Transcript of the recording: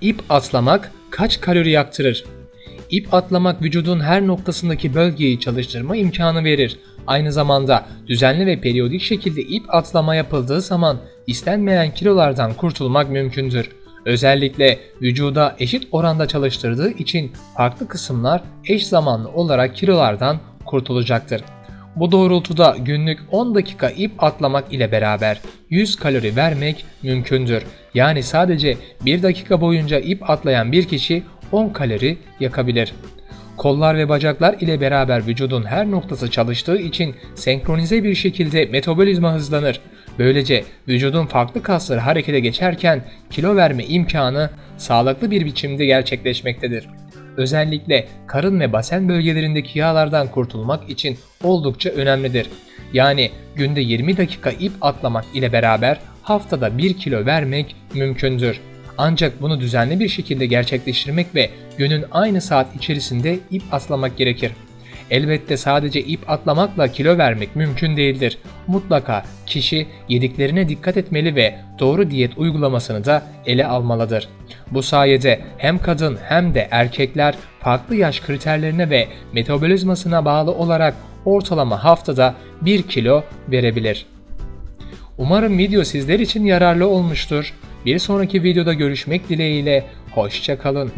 İp atlamak kaç kalori yaktırır? İp atlamak vücudun her noktasındaki bölgeyi çalıştırma imkanı verir. Aynı zamanda düzenli ve periyodik şekilde ip atlama yapıldığı zaman istenmeyen kilolardan kurtulmak mümkündür. Özellikle vücuda eşit oranda çalıştırdığı için farklı kısımlar eş zamanlı olarak kilolardan kurtulacaktır. Bu doğrultuda günlük 10 dakika ip atlamak ile beraber 100 kalori vermek mümkündür. Yani sadece 1 dakika boyunca ip atlayan bir kişi 10 kalori yakabilir. Kollar ve bacaklar ile beraber vücudun her noktası çalıştığı için senkronize bir şekilde metabolizma hızlanır. Böylece vücudun farklı kasları harekete geçerken kilo verme imkanı sağlıklı bir biçimde gerçekleşmektedir. Özellikle karın ve basen bölgelerindeki yağlardan kurtulmak için oldukça önemlidir. Yani günde 20 dakika ip atlamak ile beraber haftada 1 kilo vermek mümkündür. Ancak bunu düzenli bir şekilde gerçekleştirmek ve günün aynı saat içerisinde ip atlamak gerekir. Elbette sadece ip atlamakla kilo vermek mümkün değildir. Mutlaka kişi yediklerine dikkat etmeli ve doğru diyet uygulamasını da ele almalıdır. Bu sayede hem kadın hem de erkekler farklı yaş kriterlerine ve metabolizmasına bağlı olarak ortalama haftada 1 kilo verebilir. Umarım video sizler için yararlı olmuştur. Bir sonraki videoda görüşmek dileğiyle hoşça kalın.